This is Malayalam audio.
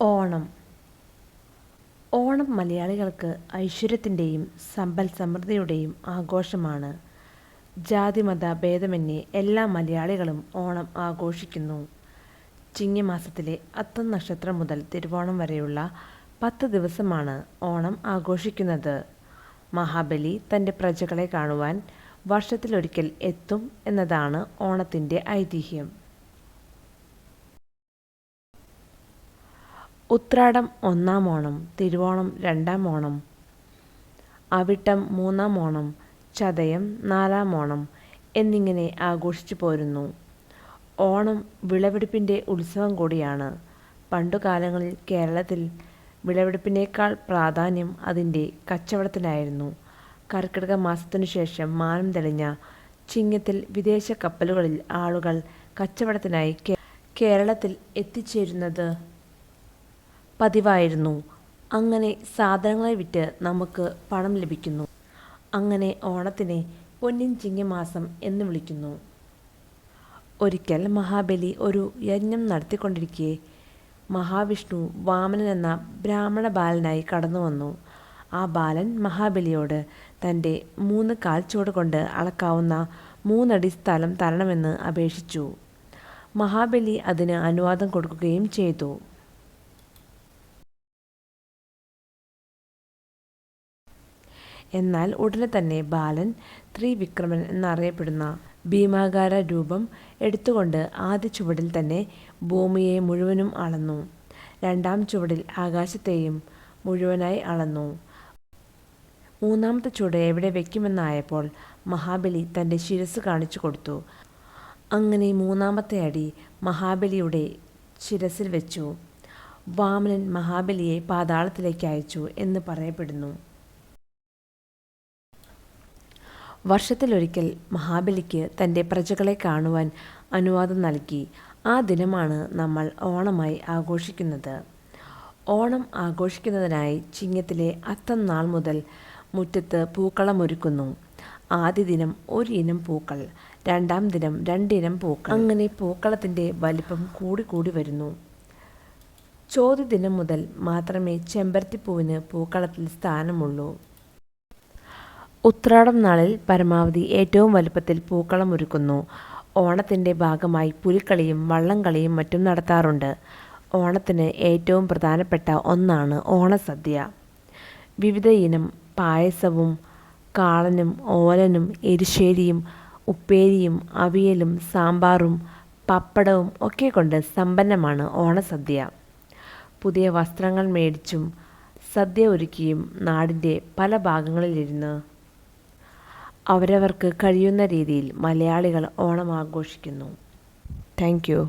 ഓണം. ഓണം മലയാളികൾക്ക് ഐശ്വര്യത്തിന്റെയും സമ്പൽ സമൃദ്ധിയുടെയും ആഘോഷമാണ്. ജാതിമത ഭേദമന്യേ എല്ലാ മലയാളികളും ഓണം ആഘോഷിക്കുന്നു. ചിങ്ങമാസത്തിലെ അത്തം നക്ഷത്രം മുതൽ തിരുവോണം വരെയുള്ള പത്ത് ദിവസമാണ് ഓണം ആഘോഷിക്കുന്നത്. മഹാബലി തന്റെ പ്രജകളെ കാണുവാൻ വർഷത്തിലൊരിക്കൽ എത്തും എന്നതാണ് ഓണത്തിന്റെ ഐതിഹ്യം. ഉത്രാടം ഒന്നാം ഓണം തിരുവോണം രണ്ടാം ഓണം അവിട്ടം മൂന്നാം ഓണം ചതയം നാലാം ഓണം എന്നിങ്ങനെ ആഘോഷിച്ചു പോരുന്നു. ഓണം വിളവെടുപ്പിന്റെ ഉത്സവം കൂടിയാണ്. പണ്ടുകാലങ്ങളിൽ കേരളത്തിൽ വിളവെടുപ്പിനേക്കാൾ പ്രാധാന്യം അതിന്റെ കച്ചവടത്തിനായിരുന്നു. കർക്കിടക മാസത്തിനു ശേഷം മാനം തെളിഞ്ഞ ചിങ്ങത്തിൽ വിദേശ കപ്പലുകളിൽ ആളുകൾ കച്ചവടത്തിനായി കേരളത്തിൽ എത്തിച്ചേരുന്നത് പതിവായിരുന്നു. അങ്ങനെ സാധനങ്ങളെ വിറ്റ് നമുക്ക് പണം ലഭിക്കുന്നു. അങ്ങനെ ഓണത്തിനെ പൊന്നിൻ ചിങ്ങമാസം എന്ന് വിളിക്കുന്നു. ഒരിക്കൽ മഹാബലി ഒരു യജ്ഞം നടത്തിക്കൊണ്ടിരിക്കെ മഹാവിഷ്ണു വാമനൻ എന്ന ബ്രാഹ്മണ ബാലനായി കടന്നു വന്നു. ആ ബാലൻ മഹാബലിയോട് തന്റെ മൂന്ന് കാൽച്ചുവട് കൊണ്ട് അളക്കാവുന്ന മൂന്നടി സ്ഥലം തരണമെന്ന് അപേക്ഷിച്ചു. മഹാബലി അതിന് അനുവാദം കൊടുക്കുകയും ചെയ്തു. എന്നാൽ ഉടനെ തന്നെ ബാലൻ ത്രിവിക്രമൻ എന്നറിയപ്പെടുന്ന ഭീമാകാര രൂപം എടുത്തുകൊണ്ട് ആദ്യ ചുവടിൽ തന്നെ ഭൂമിയെ മുഴുവനും അളന്നു. രണ്ടാം ചുവടിൽ ആകാശത്തെയും മുഴുവനായി അളന്നു. മൂന്നാമത്തെ ചുവട് എവിടെ വയ്ക്കുമെന്നായപ്പോൾ മഹാബലി തന്റെ ശിരസ് കാണിച്ചു കൊടുത്തു. അങ്ങനെ മൂന്നാമത്തെ അടി മഹാബലിയുടെ ശിരസിൽ വെച്ചു. വാമനൻ മഹാബലിയെ പാതാളത്തിലേക്ക് അയച്ചു എന്ന് പറയപ്പെടുന്നു. വർഷത്തിലൊരിക്കൽ മഹാബലിക്ക് തന്റെ പ്രജകളെ കാണുവാൻ അനുവാദം നൽകി. ആ ദിനമാണ് നമ്മൾ ഓണമായി ആഘോഷിക്കുന്നത്. ഓണം ആഘോഷിക്കുന്നതിനായി ചിങ്ങത്തിലെ അത്തം നാൾ മുതൽ മുറ്റത്ത് പൂക്കളമൊരുക്കുന്നു ആദ്യ ദിനം ഒരു ഇനം പൂക്കൾ രണ്ടാം ദിനം രണ്ടിനം പൂക്കൾ. അങ്ങനെ പൂക്കളത്തിന്റെ വലിപ്പം കൂടി കൂടി വരുന്നു. ചോദ്യ ദിനം മുതൽ മാത്രമേ ചെമ്പരത്തിപ്പൂവിന് പൂക്കളത്തിൽ സ്ഥാനമുള്ളൂ. ഉത്രാടം നാളിൽ പരമാവധി ഏറ്റവും വലുപ്പത്തിൽ പൂക്കളം ഒരുക്കുന്നു. ഓണത്തിന്റെ ഭാഗമായി പുലിക്കളിയും വള്ളംകളിയും മറ്റും നടത്താറുണ്ട്. ഓണത്തിന് ഏറ്റവും പ്രധാനപ്പെട്ട ഒന്നാണ് ഓണസദ്യ. വിവിധ ഇനം പായസവും കാളനും ഓലനും എരിശ്ശേരിയും ഉപ്പേരിയും അവിയലും സാമ്പാറും പപ്പടവും ഒക്കെ കൊണ്ട് സമ്പന്നമാണ് ഓണസദ്യ. പുതിയ വസ്ത്രങ്ങൾ മേടിച്ചും സദ്യ ഒരുക്കിയും നാടിന്റെ പല ഭാഗങ്ങളിലിരുന്ന് അവരവർക്ക് കഴിയുന്ന രീതിയിൽ മലയാളികൾ ഓണം ആഘോഷിക്കുന്നു. താങ്ക്